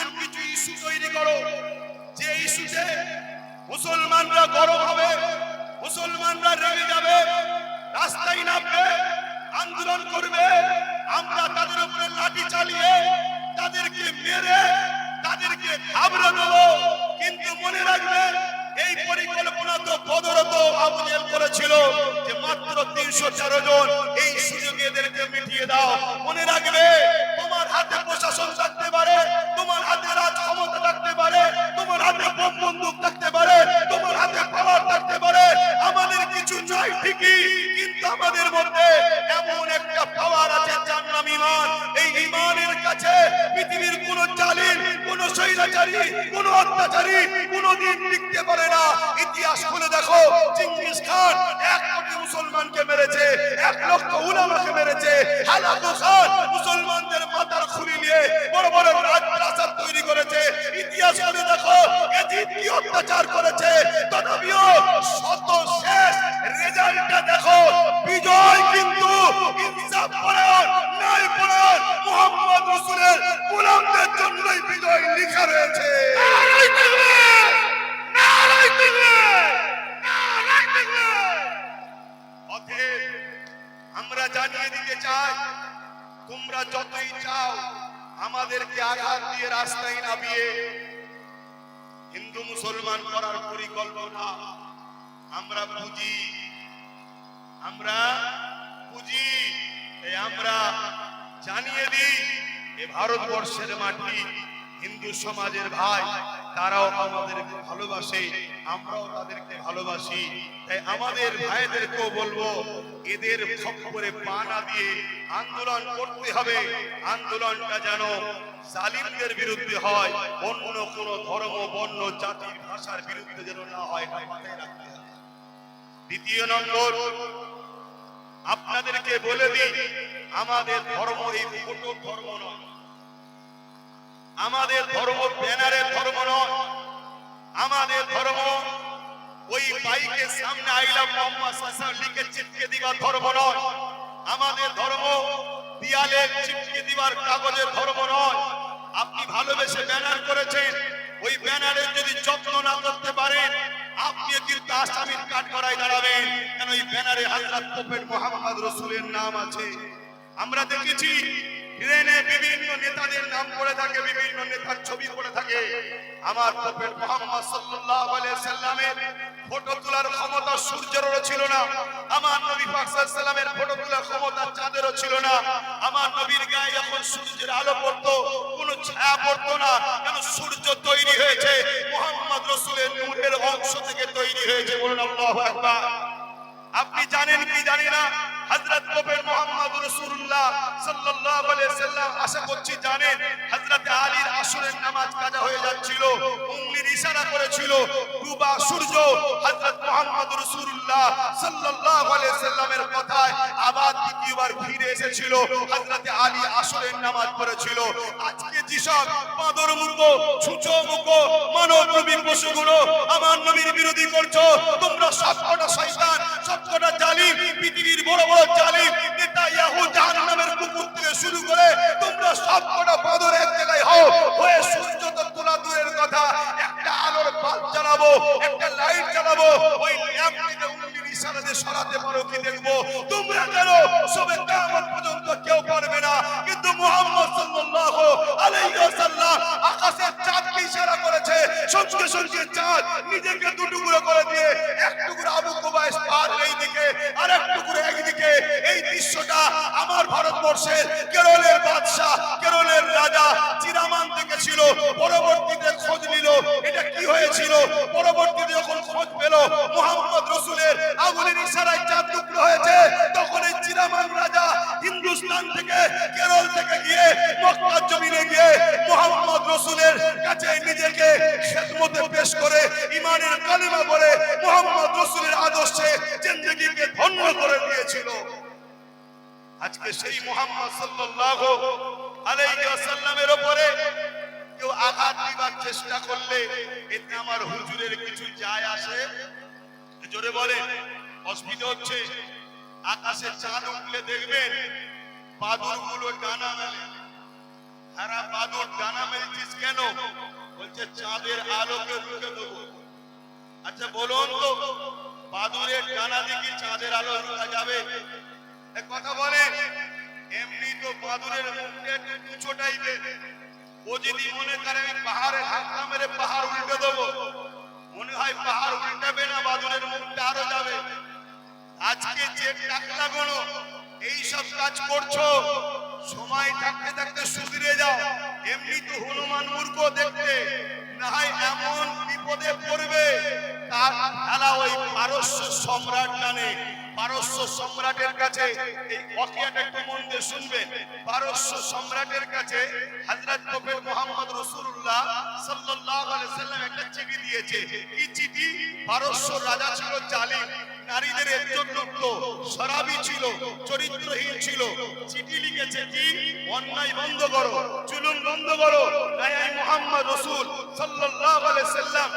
এমন কিছু ইস্যু তৈরি করো, যে ইস্যুতে মুসলমানরা গরম হবে, মুসলমানরা রেগে যাবে, রাস্তায় নামবে, আন্দোলন করবে, আমরা তাদের উপরে লাঠি চালিয়ে তাদেরকে মেরে, তাদেরকে ঘাবড়ে দেবো। কিন্তু মনে রাখবে এই পরিকল্পনা তো বদরত আবুজেল করেছিল যে মাত্র তিনশো চারো জন এই সুযোগে এদেরকে মিটিয়ে দাও। মনে রাখবে, তোমার হাতে প্রশাসন থাকতে পারে বোম বন্দুক থাকতে পারে, তোমার হাতে পাওয়ার থাকতে পারে, আমাদের কিছু চাই ঠিকই, কিন্তু আমাদের মধ্যে এমন একটা পাওয়ার আছে যার নাম ইমান এই ইমানের কাছে পৃথিবীর কোন জালিম, কোন স্বৈরাচারী, কোন অত্যাচারী কোনদিন টিকতে পারে না। ইতিহাস খুলে দেখো চিঙ্গিস খান এক কোটি মুসলমানকে মেরেছে, এক লক্ষ উলামাকে মেরেছে, হালাকু খান মুসলমানদের মাথার খুলি নিয়ে বড় বড় ইতিহাস খুলে দেখো এজিদ কি অত্যাচার করেছে। তথাপিও শত শেষ রেজাল্টটা দেখো বিজয় কিন্তু ইনসাফ পরায়ণ ন্যায় পরায়ণ। মুহাম্মদ রাসূলের গোলামদের জন্যই বিজয় লেখা রয়েছে। আমরা জানিয়ে দিতে চাই তোমরা যতই চাও আমাদেরকে আঘাত দিয়ে রাস্তায় নামিয়ে হিন্দু মুসলমান করার পরিকল্পনা। আমরা বুঝি। আমরা বুঝি। আমরা জানিয়ে দিই, এ ভারতবর্ষের মাটি হিন্দু সমাজের ভাই, তারাও আমাদের ভালোবাসে। আমরাও তাদেরকে ভালোবাসি। তাই আমাদের ভাইদেরকেও বলব, এদের খপ্পরে পা না দিয়ে আন্দোলন করতে হবে। আন্দোলনটা যেন জালিমদের বিরুদ্ধে হয়, অন্য কোন ধর্ম, বর্ণ জাতির ভাষার বিরুদ্ধে যেন না হয় দ্বিতীয় নম্বর, আপনাদেরকে বলে দিই, আমাদের ধর্ম এই ফটো ধর্ম নয়। আমাদের ধর্ম ব্যানারের ধর্ম নয়। আমাদের ধর্ম। ওই বাইকের সামনে আইলাম, মোহাম্মদ সাল্লাল্লাহু লিখে চিপকে দিবার ধর্ম নয়। আমাদের ধর্ম দিয়ালে চিপকে দিবার কাগজের ধর্ম নয়। আপনি ভালোবেসে ব্যানার করেছেন। ওই ব্যানারের যদি যত্ন না করতে পারেন, আপনি কিন্তু আসামির কাঠ করায় দাঁড়াবেন। কেন ওই ব্যানারে হযরত প্রফেট মোহাম্মদ রসুলের নাম আছে? আমরা দেখেছি, ট্রেনে বিভিন্ন নেতাদের নাম পড়ে থাকে, বিভিন্ন নেতার ছবি পড়ে থাকে। আমার প্রফেট মোহাম্মদ সাল্লাল্লাহু আলাইহি সাল্লামের ফটো তোলার ক্ষমতা সূর্যেরও ছিল না। আমার নবী পাক সাল্লামের ফটো তোলার ক্ষমতা চাঁদেরও ছিল না। আমার নবীর গায়ে যখন সূর্যের আলো পড়তো, কোনো ছায়া পড়তো না। কেন সূর্য তৈরি হয়েছে? মোহাম্মদ রসুলের নূরের অংশ থেকে তৈরি হয়েছে। বলুন আল্লাহু আকবার। আপনি জানেন কি জানি না? হযরত প্রফেট মুহাম্মদ রাসূলুল্লাহ সাল্লাল্লাহু আলাইহি সাল্লাম আশা করছি জানেন, হযরত আলীর আসরের নামাজ কাজা হয়ে যাচ্ছিল, উংলির ইশারা করেছিল, ডুবা সূর্য, হযরত মুহাম্মদ রাসূলুল্লাহ সাল্লাল্লাহু আলাইহি সাল্লামের কথায় আবার দ্বিতীয়বার ফিরে এসেছিল, হযরত আলী আসরের নামাজ পড়েছিল। আজকে যেসব বাঁদর মুখো ছুঁচো মুখো, মানব নবী পশুগুলো আমার নবীর বিরোধী করছ, তোমরা সবকটা শয়তান সবকটা জালিম, পৃথিবীর বড় বড় জালিম নেতা ইয়াহু জাহান্নামের কুকুর থেকে শুরু করে তোমরা সবকটা বাঁদর এক জায়গায় হও, হয়ে সূর্য তো তোলা দূরের কথা একটা আলোর বাল্ব জ্বালাবো, একটা লাইট জ্বালাবো, ওই ল্যাম্প থেকে উল্লির ইশারাতে সরাতে পারো কি দেখব? তোমরা কেন সবে কিয়ামত পর্যন্ত কেউ পারবে না, কিন্তু মুহাম্মদ সাল্লাল্লাহু আলাইহি ওয়াসাল্লাম আকাশের চাঁদকে ইশারা করেছে, সঙ্গে সঙ্গে চাঁদ নিজেকে দুটুকরো করে আর এক টুকরো একদিকে, এই দৃশ্যটা আমার ভারতবর্ষের কেরলের বাদশাহ, কেরলের রাজা চিরামান থেকে ছিল। পরবর্তীতে খোঁজ নিল, এটা কি হয়েছিল? পরবর্তীতে যখন খোঁজ পেল, মোহাম্মদ রসুলের আগুনের ইশারায় চাঁদ টুকরো হয়েছে, তখন এই চিরামান রাজা হিন্দুস্তান থেকে কেরল থেকে গিয়ে মক্কার জমিনে গিয়ে মোহাম্মদ রসুলের কাছে নিজেকে খেদমতে পেশ করে ইমানের কালিমা বলে মোহাম্মদ রসুলের আদর্শে জিন্দগিকে ধন্য করে দিয়েছিল। আজকে সেই মোহাম্মদ সাল্লাল্লাহু আলাইহি ওয়াসাল্লামের উপরে কেউ আঘাত দিবার চেষ্টা করলে এতে আমার হুজুরের কিছু যায় আসে। জোরে বলেন, অসুবিধা হচ্ছে আকাশে চাঁদ উঠলে দেখবেন বাদুরগুলো ডানা মেলে। সারা বাদুর ডানা মেরেছিস কেন? বলছে, চাঁদের আলোকে রুখে দেবো। আচ্ছা বলুন তো বাদুরের ডানা দিকে চাঁদের আলো রুখা যাবে। এক কথা বলে এমনি তো বাদুরের মুখটা একটু টাইপের। ও যদি মনে করে আমি পাহাড়ে ধাক্কা মেরে পাহাড় উল্টে দেবো, মনে হয় পাহাড় উল্টাবে না বাদুরের মুখটা আরও যাবে। আজকে যে টাকগুলো এই সব কাজ করছ, সময় থাকতে থাকতে সুধরে যাও। এমনি তো হনুমান মূর্খ দেখতে। পারস্য সম্রাটের কাছে এই মন দিয়ে শুনবেন। পারস্য সম্রাটের কাছে হযরত প্রফেট মুহাম্মদ রাসূলুল্লাহ সাল্লাল্লাহু কি চিঠি পারস্য রাজা ছিল জালিম। নারীদের ইজ্জতযুক্ত শরাবী ছিল, চরিত্রহীন ছিল। চিঠি লিখেছে কি? অন্যায় বন্ধ করো, জুলুম বন্ধ করো। মুহাম্মদ সাল্লাল্লাহু আলাইহি সাল্লাম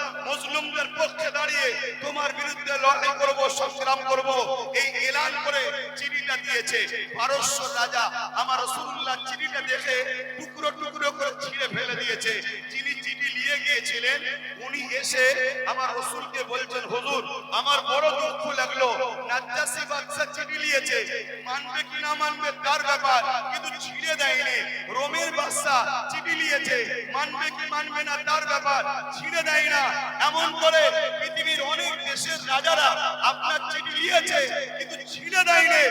পক্ষে দাঁড়িয়ে তোমার বিরুদ্ধে লড়াই করব, সংগ্রাম করব। এই এলান করে চিঠিটা দিয়েছে। পারস্য রাজা আমার রাসূলুল্লাহ চিঠিটা দেখে টুকরো টুকরো করে ছিঁড়ে ফেলে দিয়েছে। যিনি নিয়ে গিয়েছিলেন উনি এসে আমার রসুলকে বলছেন হুজুর আমার বড় দুঃখ লাগল। নাজ্জাসি নিয়েছে মানবে কি না মানবে তার ব্যাপার, কিন্তু ছিঁড়ে দেয়নি। রোমের বাদশা চিঠি নিয়েছে মানবে কি মানবে না তার ব্যাপার, ছিঁড়ে দেয় না। এমন করে পৃথিবীর অনেক দেশের রাজারা আপনার চিঠি নিয়েছে কিন্তু ছিঁড়ে দেয়নি।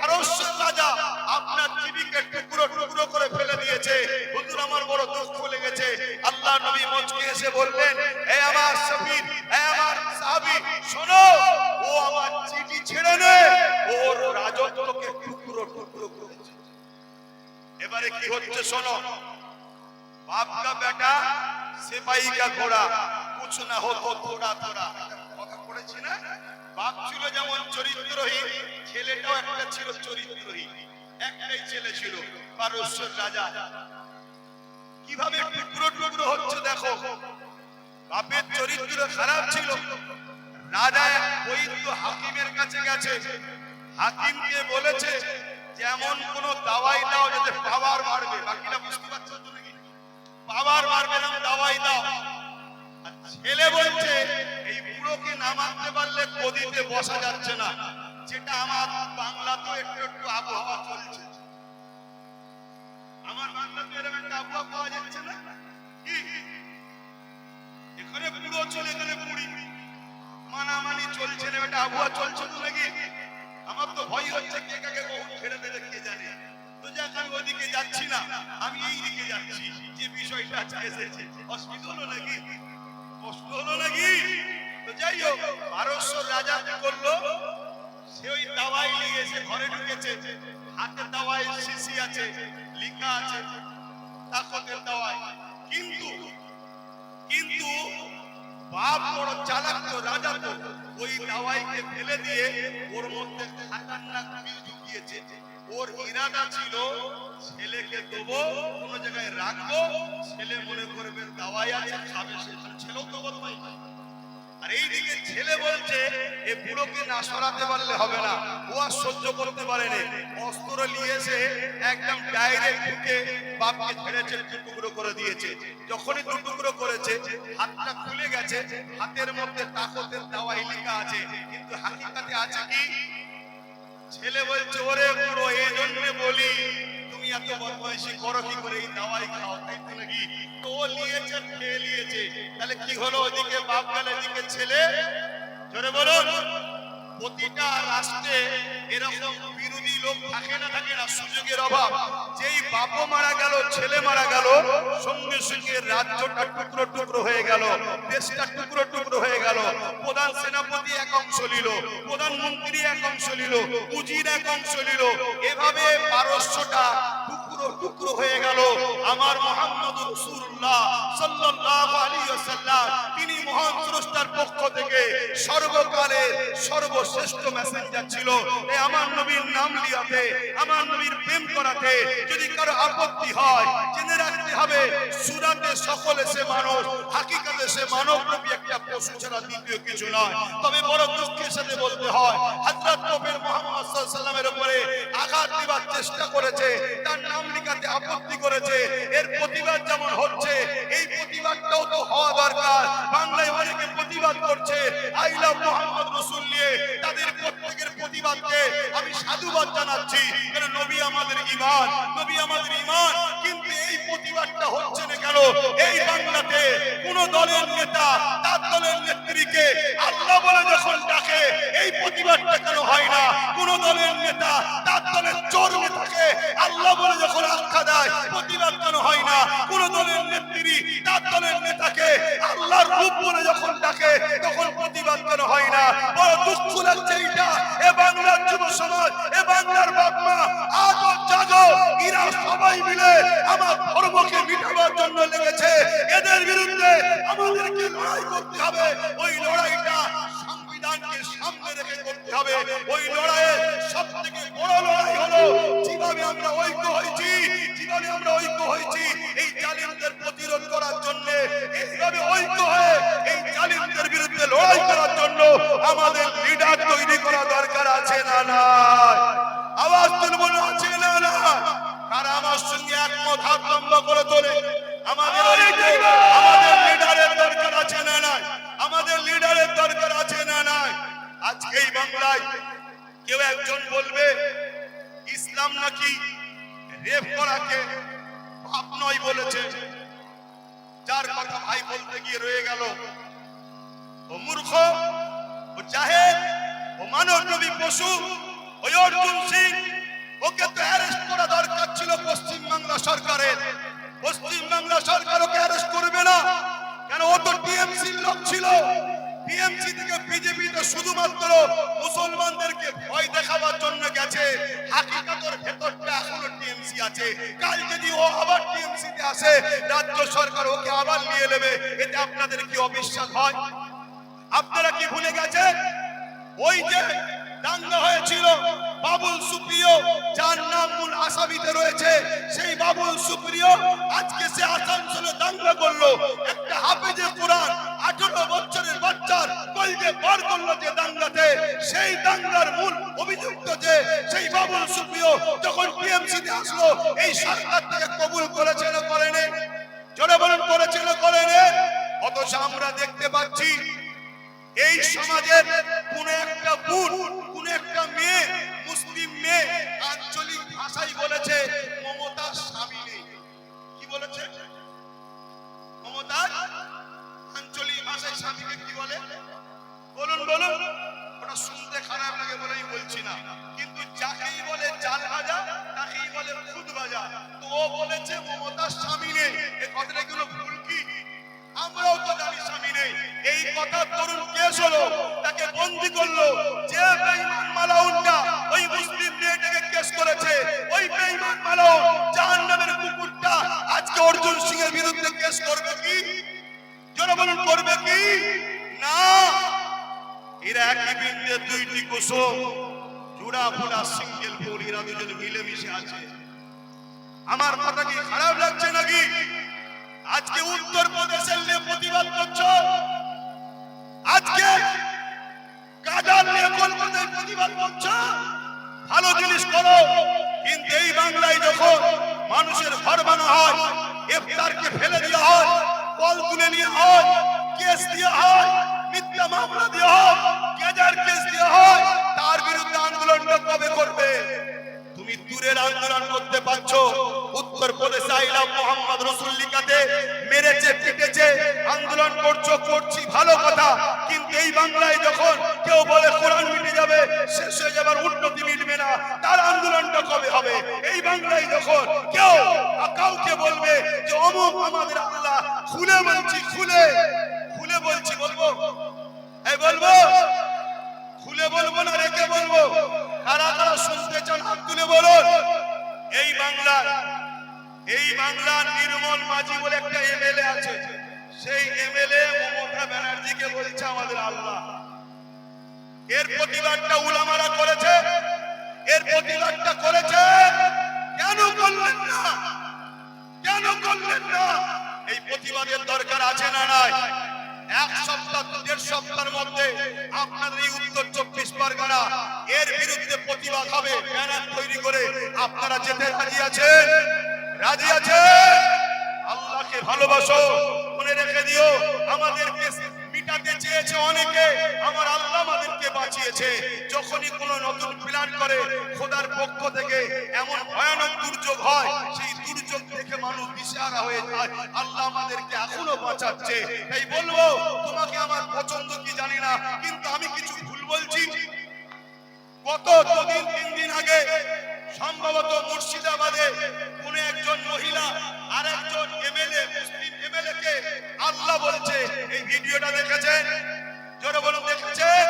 পারস্য রাজা আপনার চিঠিকে টুকরো টুকরো করে ফেলে দিয়েছে। হুজুর আমার বড় দুঃখ লেগেছে। আল্লাহ নবী মঞ্চকে এসে বললেন হে আমার সফির হে আমার সাহাবী, শোনো, ও আমার চিঠি ছেড়ে নে। এবারে কি হচ্ছে শোনো? বাপ কা বেটা সিপাহী কা ঘোড়া, কুছ না হো তো থোড়া থোড়া কথা পড়েছি না? বাপ ছিল যেমন চরিত্রহীন, ছেলেটাও একটা ছিল চরিত্রহীন। একটাই ছেলে ছিল, পারস্যের রাজা। কীভাবে টুকরো টুকরো হচ্ছে দেখো? বাপের চরিত্র খারাপ ছিল। রাজা বৈদ্য হাকিমের কাছে গেছে। হাকিমকে বলেছে যেমন কোন দাওয়াই দাও যাতে পাওয়ার বাড়বে বাকিটা বুঝতে পারছ তো নাকি? পাওয়ার বাড়বে না, দাওয়াই দাও। ছেলে বলছে, এই বুড়োকে না মানতে পারলে গদিতে বসা যাচ্ছে না। যেটা আমার বাংলাতে একটু একটু আবহাওয়া চলছে। আমার বাংলাতে এরকম একটা আবহাওয়া পাওয়া যাচ্ছে না? কি? এখানে বুড়ো চলে, এখানে বুড়ি। মানামানি চলছে না এটা আবহাওয়া চলছে তো নাকি? আমার তো ভয় হচ্ছে কে কাকে কখন ছেড়ে দেবে, কে জানে। তো আমি ওদিকে যাচ্ছি না। আমি এই দিকে যাচ্ছি। যে বিষয়টা আজকে এসেছে, অসুবিধা হলো নাকি? কষ্ট হলো নাকি? তো যাই হোক পারস্য রাজা কি করল? সে ওই দাওয়াই নিয়ে এসে ঘরে ঢুকেছে। হাতে দাওয়াই শিশি আছে, লেখা আছে, তাকতের দাওয়াই কিন্তু কিন্তু বাপ বড় চালাক তো, রাজা তো, ওই দাওয়াইকে ফেলে দিয়ে ওর মধ্যে খাতারনাক বিষ ঢুকিয়েছে ওর ইরাদা ছিল, ছেলেকে দেবো, কোনো জায়গায় রাখব, ছেলে মনে করবে দাওয়াই আছে, খাবে সে ছেলেও তো বদমাই আর এইদিকে ছেলে বলছে, এ বুড়োকে না সরাতে পারলে হবে না। ও আর সহ্য করতে পারেনি অস্ত্র নিয়ে এসে একদম ডাইরেক্ট ঢুকে বাপকে ছেড়েছে দু টুকরো করে দিয়েছে। যখনই দু টুকরো করেছে, হাতটা খুলে গেছে, হাতের মধ্যে তাকতের দাওয়াই লেখা আছে। কিন্তু হাকিকাতে আছে কি? ছেলে বলছে, ওরে বুড়ো এই জন্য বলি এত বদমাইশি করো কি করে এই দাওয়াই খাও? তাই নাকি? তো ও নিয়েছে, খেয়ে নিয়েছে। তাহলে কি হলো ওদিকে বাপ গেল এদিকে ছেলে? জোরে বলুন। প্রতিটা রাষ্ট্রে এরকম বিরোধী লোক থাকে না থাকে না, সুযোগের অভাব। যেই বাপও মারা গেল, ছেলে মারা গেল, সঙ্গে সঙ্গে রাজ্যটা টুকরো টুকরো হয়ে গেল, দেশটা টুকরো টুকরো হয়ে গেল। প্রধান সেনাপতি এক অংশ নিল, প্রধানমন্ত্রী এক অংশ নিল উজির এক অংশ নিল। এভাবে পারস্যটা টুকরো টুকরো হয়ে গেল। আমার মোহাম্মদ রাসূলুল্লাহ সাল্লাল্লাহু আলাইহি ওয়াসাল্লাম, তিনি মহান স্রষ্টার পক্ষ থেকে সর্বকালের সর্বশ্রেষ্ঠ মেসেঞ্জার ছিল এই আমার নবীর নাম লিয়াতে, আমার নবীর প্রেম করাতে, যদি কারও আপত্তি হয়, জেনে রাখতে হবে, সুরাতে সকলে সে মানুষ, হাকিকাতে সে মানব রূপী একটা পশু ছাড়া দ্বিতীয় কিছু নয়। তবে বড় দুঃখের সাথে বলতে হয়, হযরত নবীর মুহাম্মদ সাল্লামের উপরে আঘাত দিবার চেষ্টা করেছে, তার নাম লিখাতে আপত্তি করেছে, এর প্রতিবাদ যেমন হচ্ছে, এই প্রতিবাদটাও তো হওয়া দরকার। বাংলায় অনেকে প্রতিবাদ করছে, আই লাভ মোহাম্মদ রসুল নিয়ে তাদের প্রত্যেকের প্রতিবাদকে আমি সাধুবাদ জানাচ্ছি। নবী আমাদের ইমান নবী আমাদের ইমান কিন্তু এই প্রতিবাদটা হচ্ছে না কেন? এই বাংলাতে কোন দলের নেতা তার দলের নেত্রীকে আল্লাহ বলে যখন ডাকে, এই প্রতিবাদটা কেন হয় না? কোন দলের নেতা তার দলের চোর নেতাকে আল্লাহ বলে যখন আখ্যা দেয়, প্রতিবাদ কেন হয় না? কোন দলের নেত্রী তার দলের নেতাকে আল্লাহর রূপ বলে যখন ডাকে, তখন প্রতিবাদ কেন হয় না। বড় দুঃখ লাগছে এইটা। এ বাংলার যুব সমাজ, এ বাংলার বাপ মা জাগো। সবাই মিলে আমার ধর্মকে মিটাবার জন্য লেগেছে। এদের বিরুদ্ধে আমাদেরকে লড়াই করতে হবে। ওই লড়াইটা সংবিধানকে সামনে রেখে করতে হবে। ওই সব থেকে বড় লড়াই হলো, যেভাবে আমরা ঐক্য হয়েছি, যেভাবে আমরা ঐক্য হয়েছি, এই প্রতিরোধ করার জন্য ঐক্য হয়ে এই জালিমদের বিরুদ্ধে লড়াই করার জন্য আমাদের লিডার তৈরি করা দরকার আছে না না আওয়াজ তুলব না আছে না না কারা আমার সঙ্গে একমত, হাত লম্বা করে তোলে? আমাদের আমাদের লিডারের দরকার আছে না নাই? আমাদের লিডারের দরকার আছে না নাই? আজকে এই বাংলায় কেউ একজন বলবে, ইসলাম নাকি রেপ করাকে পাপ নয় বলেছে। যার কথা ভাই বলতে গিয়ে রয়ে গেল। ও মূর্খ, ও চাহে ও মানব নবী পশু ওই অর্জুন সিং, ওকে তো অ্যারেস্ট করা দরকার ছিল পশ্চিম বাংলা সরকারের। পশ্চিম বাংলা সরকার ওকে অ্যারেস্ট করবে না, কেন ও তো টিএমসির লোক ছিল। টিএমসি থেকে বিজেপি তো শুধুমাত্র মুসলমানদেরকে ভয় দেখাবার জন্য গেছে। হাকিকাতর ভেতরটা এখনও টিএমসি আছে। কাল যদি ও আবার টিএমসি তে আসে, রাজ্য সরকার ওকে আবার নিয়ে নেবে। এতে আপনাদের কি অবিশ্বাস হয়? আপনারা কি ভুলে গেছেন? ওই যে দাঙ্গা হয়েছিল বাবুল সুপ্রিয়, যার নাম মূল আসামিতে রয়েছে, সেই বাবুল সুপ্রিয় আজকে সে আসানসোলে দাঙ্গা করল। একটা হাফেজে কোরআন কলকে বার করল যে দাঙ্গাতে, সেই দাঙ্গার মূল অভিযুক্ত যে, সেই বাবুল সুপ্রিয় যখন টিএমসি তে আসলো, এই সরকার থেকে কবুল করেছে না করেনি? জোরে বলুন, করেছে না করেনি? অথচ আমরা দেখতে পাচ্ছি, এই সমাজের কোন একটা বোন, কোন একটা মেয়ে, মুসলিম মেয়ে আঞ্চলিক ভাষায় বলেছে, মমতার স্বামী নেই। কি বলেছে? মমতার আঞ্চলিক ভাষায় স্বামীকে কি বলে? বলুন বলুন। ওটা শুনতে খারাপ লাগে বলে আমি বলছি না। কিন্তু যাকেই বলে জাল ভাজা, তাকেই বলে খুদ ভাজা। তো ও বলেছে, মমতার স্বামী নেই। এ কথাটা কোনো ভুল কি? আমরাও তো জানি স্বামী নেই। এই কথা তরুণ কেস হলো, তাকে বন্দি করল। যে বেঈমান মালাউনটা ওই মুসলিম মেয়েটাকে কেস করেছে। ওই বেঈমান মালাউন, জাহান্নামের কুকুরটা আজকে অর্জুন সিং এর বিরুদ্ধে কেস করবে কি? জোরে বলুন, করবে কি? না। এরা একই দুইটি কুসুম, জোড়া সিঙ্গেল এরা দুজন মিলেমিশে আছে। আমার কথা কি খারাপ লাগছে নাকি? আজকে উত্তর প্রদেশের নিয়ে প্রতিবাদ করছ? আজকে নিয়ে কলকাতায় প্রতিবাদ করছ? ভালো জিনিস করো, কিন্তু এই বাংলায় যখন মানুষের ঘর বানা হয় ফেলে দেওয়া হয় কল তুলে নিয়ে হয়, কেস দেওয়া হয়, মিথ্যা মামলা দেওয়া হয় কবে করবে? তুমি দূরের আন্দোলন করতে পারছ। উত্তর প্রদেশে আইলাম মোহাম্মদ রসুল লিখাতে মেরেছে, পিটেছে, আন্দোলন করছ, করছি, ভালো কথা। কিন্তু এই বাংলায় যখন কেউ বলে কোরআন মিটে যাবে, শেষ হয়ে যাবার উন্নতি মিটবে না। তার আন্দোলনটা কবে হবে? এই বাংলায় যখন কেউ কাউকে বলবে যে, অমুক আমাদের আল্লাহ খুলে বলছি, খুলে। খুলে বলছি, বলব? এই বলব খুলে বলব না রেখে বলব কারা কারা শুনতে চান হাত তুলে বলুন এই বাংলার এই বাংলার নির্মল মাঝি বলে একটা এমএলএ আছে। সেই এমএলএ মমতা ব্যানার্জিকে বলছে আমাদের আল্লাহ। এর প্রতিবাদটা উলামারা করেছে। এর প্রতিবাদটা করেছে। কেন করলেন না? কেন করলেন না? এই প্রতিবাদের দরকার আছে না নাই? এক সপ্তাহ, দেড় সপ্তাহের মধ্যে আপনাদের এই উত্তর চব্বিশ পরগনা, এর বিরুদ্ধে প্রতিবাদ হবে, ব্যানার তৈরি করে আপনারা যেতে রাজি আছেন? রাজি আছেন আল্লাহকে ভালোবাসো, মনে রেখে দিও আমাদেরকে মিটাতে চেয়েছে অনেকে, আমার আল্লাহ আমাদেরকে বাঁচিয়েছে। যখনই কোনো নতুন প্ল্যান করে, খোদার পক্ষ থেকে এমন ভয়ানক দুর্যোগ হয়, সেই দুর্যোগ থেকে মানুষ দিশেহারা হয়ে যায়। আল্লাহ আমাদেরকে এখনও বাঁচাচ্ছে। তাই বলব, তোমাকে আমার পছন্দ কি জানি না, কিন্তু আমি কিছু ভুল বলছি। কত দুদিন, তিন দিন আগে সম্ভবত মুর্শিদাবাদে কোন একজন মহিলা আর একজন এমএলএ, মুসলিম এমএলএ কে আল্লাহ বলছে। এই ভিডিওটা দেখেছেন? জোরে বলুন দেখেছেন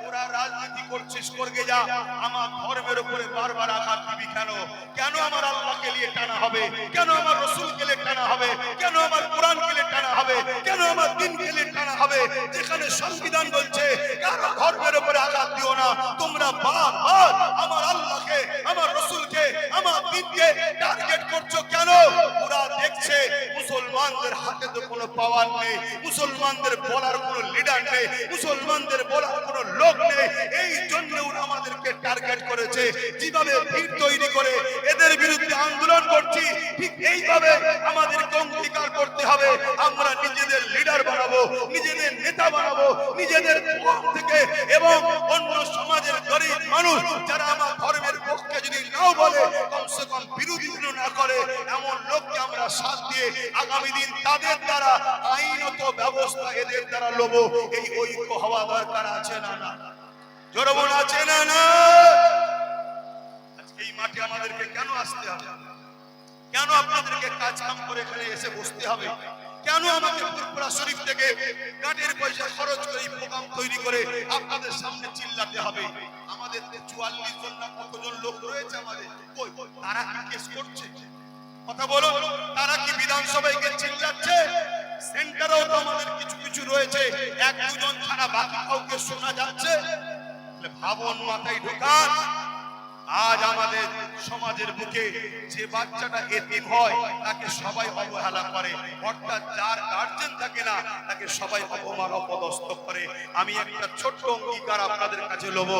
তোরা রাজনীতি করছিস করগে যা, আমার ধর্মের উপরে বারবার আঘাত দিবি কেন? কেন আমার আল্লাহকে নিয়ে টানা হবে? কেন আমার রসুলকে নিয়ে টানা হবে? কেন আমার কোরআনকে নিয়ে টানা হবে? কেন আমার টানা হবে? যেখানে সংবিধান বলছে, কারও ধর্মের উপরে আঘাত দিও না। তোমরা বারবার আমার আমার দিনকে টার্গেট করছ কেন? ওরা দেখছে মুসলমানদের হাতে তো কোনো পাওয়ার নেই, মুসলমানদের বলার কোনো লিডার নেই, মুসলমানদের বলার কোনো লোক নেই। এই জন্য ওরা আমাদেরকে টার্গেট করেছে। যেভাবে ভিড় তৈরি করে এদের বিরুদ্ধে আন্দোলন করছি, ঠিক এইভাবে আমাদেরকে অঙ্গীকার করতে হবে। আমরা নিজেদের লিডার বানাবো, নিজেদের নেতা বানাবো, নিজেদের থেকে এবং অন্য সমাজের গরিব মানুষ যারা আমার দিয়ে আগামী দিন তাদের দ্বারা আইনত ব্যবস্থা এদের দ্বারা লোব, এই ঐক্য হওয়া দরকার আছে না না? জোরবন আছে না না? এই মাঠে আমাদেরকে কেন আসতে হবে? কেন আপনাদেরকে কাজ কাম করে এখানে এসে বসতে হবে? কেন আমাকে ফুরপুরা শরীফ থেকে গাটের পয়সা খরচ করে প্রোগ্রাম তৈরি করে আপনাদের সামনে চিল্লাতে হবে? আমাদের চুয়াল্লিশ জন না কতজন লোক রয়েছে আমাদের? তারা কি কেস করছে? কথা বলো তারা কি বিধানসভায় গিয়ে চিল্লাচ্ছে? সেন্টারেও তো আমাদের কিছু কিছু রয়েছে, এক দুজন ছাড়া বাকি কাউকে শোনা যাচ্ছে? ভাবন মাথায় ঢোকান। আজ আমাদের সমাজের বুকে যে বাচ্চাটা এতিম হয়, তাকে সবাই অবহেলা করে। অর্থাৎ যার গার্জেন থাকে না, তাকে সবাই অপমান, অপদস্থ করে। আমি একটা ছোট্ট অঙ্গীকার আপনাদের কাছে লোব।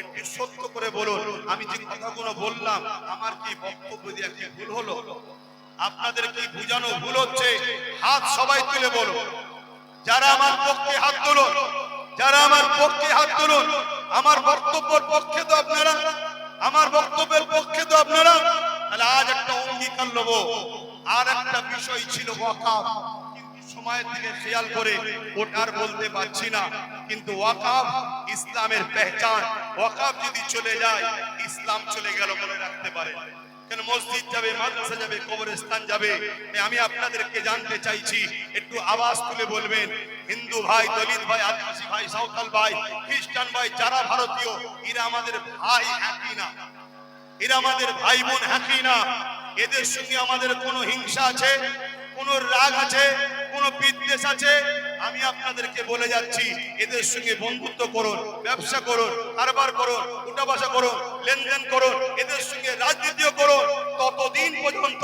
একটু সত্য করে বলুন, আমি যে কথাগুলো বললাম, আমার কি বক্তব্য দিয়ে কি ভুল হলো? আপনাদের কি বুঝানো ভুল হচ্ছে? হাত সবাই তুলে বলুন। যারা আমার পক্ষে হাত তুলুন, যারা আমার পক্ষে হাত তুলুন, আমার বক্তব্যের পক্ষে তো আপনারা আমার বক্তব্যের পক্ষে তো আপনারা, তাহলে আজ একটা অঙ্গীকার নেব। আর একটা বিষয় ছিল ওয়াকাফ। সময়ের দিকে খেয়াল করে ওটার বলতে পারছি না। কিন্তু ওয়াকাফ ইসলামের পেহচান। ওয়াকাফ যদি চলে যায়, ইসলাম চলে গেল বলে রাখতে পারে। মসজিদ যাবে, মাদ্রাসা যাবে, কবরস্থান যাবে? আমি আপনাদেরকে জানতে চাইছি, একটু আওয়াজ তুলে বলবেন। হিন্দু ভাই, দলিত ভাই, আদিবাসী ভাই, সাঁওতাল ভাই, খ্রিস্টান ভাই, যারা ভারতীয়, এরা আমাদের ভাই একই না। এরা আমাদের ভাই বোন একই না। এদের সঙ্গে আমাদের কোনো হিংসা আছে, কোন রাগ আছে, কোন বিদ্বেষ আছে আমি আপনাদেরকে বলে যাচ্ছি, এদের সঙ্গে বন্ধুত্ব করুন, ব্যবসা করুন, কারবার করুন উঠা বসা করুন, লেনদেন করুন, এদের সঙ্গে রাজনীতিও করুন। ততদিন পর্যন্ত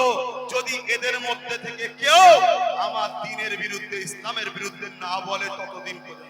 যদি এদের মধ্যে থেকে কেউ আমার দিনের বিরুদ্ধে, ইসলামের বিরুদ্ধে না বলে, ততদিন পর্যন্ত।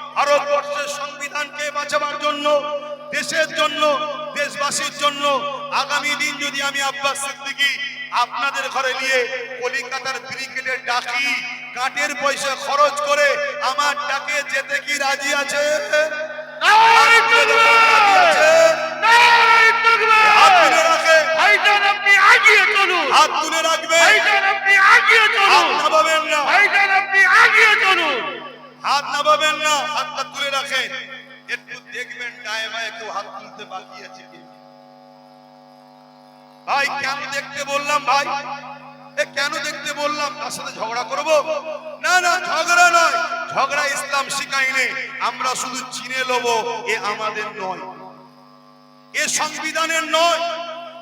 ভারতবর্ষের সংবিধানকে বাঁচাবার জন্য দেশের জন্য দেশবাসীর জন্য আগামী দিন যদি আমি আব্বাস সিদ্দিকী আপনাদের ঘরে নিয়ে কলিকাতার ক্রিকেটের ডাকি কাঠের পয়সা খরচ করে আমার ডাকে যেতে কি রাজি আছে? হাত তুলে রাখবে। আগিয়ে চলুন! আপনি আগিয়ে চলুন! হাত নামাবেন না, হাতটা তুলে রাখেন। একটু দেখবেন ডায়ে বায়ে কেউ হাত তুলতে বাকি আছে ভাই, কেন দেখতে বললাম ভাই? এ কেন দেখতে বললাম? তার সাথে ঝগড়া করব? না না, ঝগড়া নয়। ঝগড়া ইসলাম শিখাইনি আমরা শুধু চিনে লব, এ আমাদের নয়। এ সংবিধানের নয়,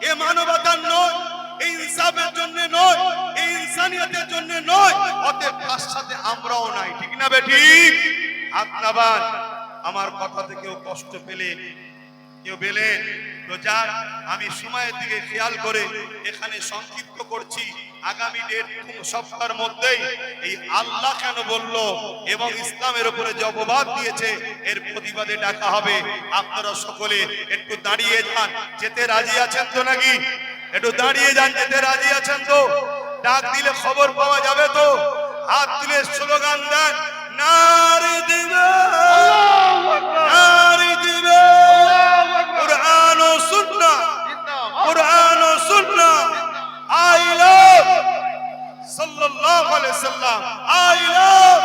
এ মানবতার নয়। এই ইনসাফের জন্য নয় এই ইনসানিয়তের জন্য নয়, অতএব তার সাথে আমরাও নাই, ঠিক না বেটি আপনাবান আমার কথাতে কেউ কষ্ট পেলে, কেউ পেলেন তো যাক, আমি সময়ের দিকে খেয়াল করে এখানে সংক্ষিপ্ত করছি, আগামী ডেট সপ্তাহের মধ্যেই এই আল্লাহ কেন বলল এবং ইসলামের উপরে যে অপবাদ দিয়েছে, এর প্রতিবাদে ডাকা হবে। আপনারা সকলে একটু দাঁড়িয়ে যান, যেতে রাজি আছেন তো নাকি? একটু দাঁড়িয়ে যান যেতে রাজি আছেন তো? ডাক দিলে খবর পাওয়া যাবে তো? হাত তুলে স্লোগান দেন, নারী দিবে নারী দিবে কোরআন ও সুন্নাহ, কোরআন ও সুন্নাহ, আই লাভ, সাল্লাল্লাহু আলাইহি সাল্লাম, I love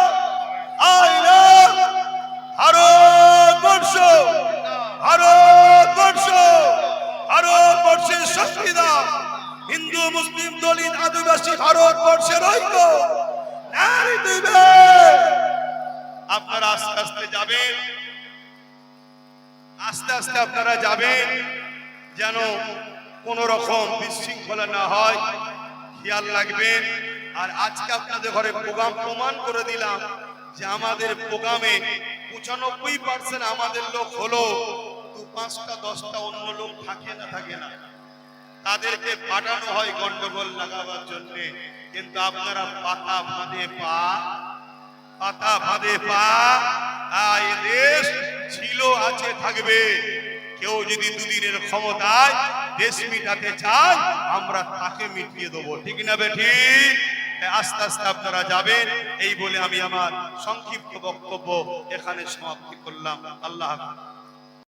I love, Bharatvarsha Bharatvarsha. ভারতবর্ষের সংবিধান। হিন্দু, মুসলিম, দলিত, আদিবাসী ভারতবর্ষের ঐক্য আপনারা আস্তে আস্তে যাবেন। আস্তে আস্তে আপনারা যাবেন। যেন কোন রকম বিশৃঙ্খলা না হয়। খেয়াল রাখবেন। আর আজকে আপনাদের ঘরে প্রোগ্রাম প্রমাণ করে দিলাম যে আমাদের প্রোগ্রামে পঁচানব্বই পার্সেন্ট আমাদের লোক হলো দু পাঁচটা, দশটা অন্য লোক থাকে না থাকে না। তাদেরকে পাঠানো হয় গন্ডগোল লাগাবার জন্য। কিন্তু আপনারা পাতা ফাঁদে পা, পাতা ফাঁদে পা এ দেশ ছিল, আছে, থাকবে। কেউ যদি দুদিনের ক্ষমতায় দেশ মিটাতে চায়, আমরা তাকে মিটিয়ে দেবো। ঠিক না বেঠি আস্তে আস্তে আপনারা যাবেন। এই বলে আমি আমার সংক্ষিপ্ত বক্তব্য এখানে সমাপ্তি করলাম। আল্লাহ হাফেজ।